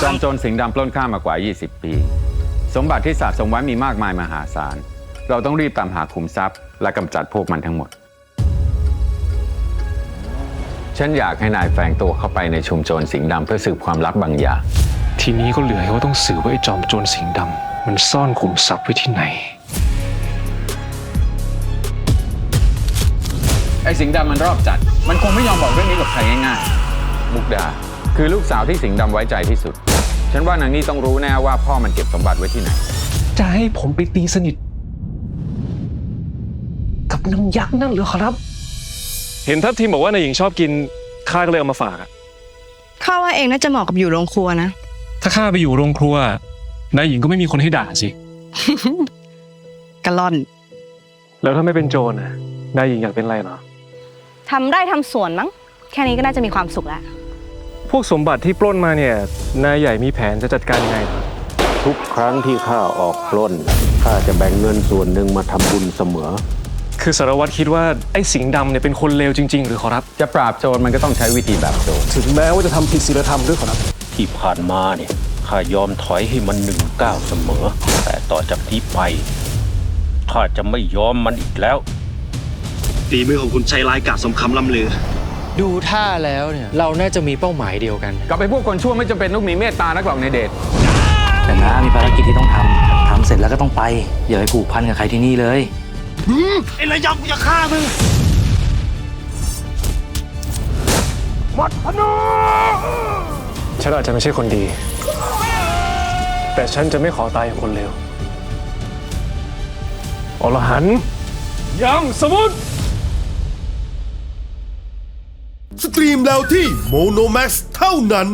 โจรสิงห์ดำปล้นข้ามมากว่า 20 ปี สมบัติที่สะสมไว้มีมากมายมหาศาล เราต้องรีบตามหาขุมทรัพย์ และกำจัดพวกมันทั้งหมด ฉันอยากให้นายแฝงตัวเข้าไปในชุมโจรสิงห์ดำเพื่อสืบความลับบางอย่าง ทีนี้ก็เหลือแค่ว่าต้องสืบว่าไอ้จอมโจรสิงห์ดำมันซ่อนขุมทรัพย์ไว้ที่ไหน ไอ้สิงห์ดำมันรอบจัด มันคงไม่ยอมบอกเรื่องนี้กับใครง่ายๆ มุกดา คือลูกสาวที่สิงห์ดำไว้ใจที่สุด ฉันว่านางนี่ต้องรู้แน่ว่าพ่อมันเก็บสมบัติไว้ที่ไหน จะให้ผมไปตีสนิท กับนางยักษ์นั่นเหรือครับ เห็นทัพทีมบอกว่านายหญิงชอบกินข้าก็เลยเอามาฝากอะข้าว่าเองน่าจะเหมาะกับอยู่โรงครัวนะ ถ้าข้าไปอยู่โรงครัวนายหญิงก็ไม่มีคนให้ด่าสิ กะล่อน แล้วถ้าไม่เป็นโจรนะนายหญิงอยากเป็นอะไรเหรอ ทำไร่ทำสวนมั้ง แค่นี้ก็น่าจะมีความสุขแล้ว พวกสมบัติที่ปล้นมาเนี่ยนายใหญ่มีแผนจะจัดการยังไงเหรอทุกครั้งที่ข้าออกปล้นข้าจะแบ่งเงินส่วนหนึ่งมาทำบุญเสมอ คือสารวัตรคิดว่าไอ้สิงห์ดำเนี่ยเป็นคนเลวจริง ๆ หรือขอรับ จะปราบโจรมันก็ต้องใช้วิธีแบบโจรถึงแม้ว่าจะทำผิดศีลธรรมด้วยขอรับ ที่ผ่านมาเนี่ยข้ายอมถอยให้มันหนึ่งก้าวเสมอ แต่ต่อจากนี้ไปข้าจะไม่ยอมมันอีกแล้ว ฝีมือของคุณชัยรายกาจสมคำล่ำลือ ดูท่าแล้วเนี่ย เราน่าจะมีเป้าหมายเดียวกัน กับไอ้พวกคนชั่วไม่จำเป็นต้องมีเมตตานักหรอกในเดชแต่น้ามีภารกิจที่ต้องทำทำเสร็จแล้วก็ต้องไป อย่าไปผูกพันกับใครที่นี่เลย ไอ้ระยำกูจะฆ่ามึง ฉันอาจจะไม่ใช่คนดี แต่ฉันจะไม่ขอตายอย่างคนเลวอรหันต์ยังสมุทร สตรีมแล้วที่โมโนแม x เท่านั้น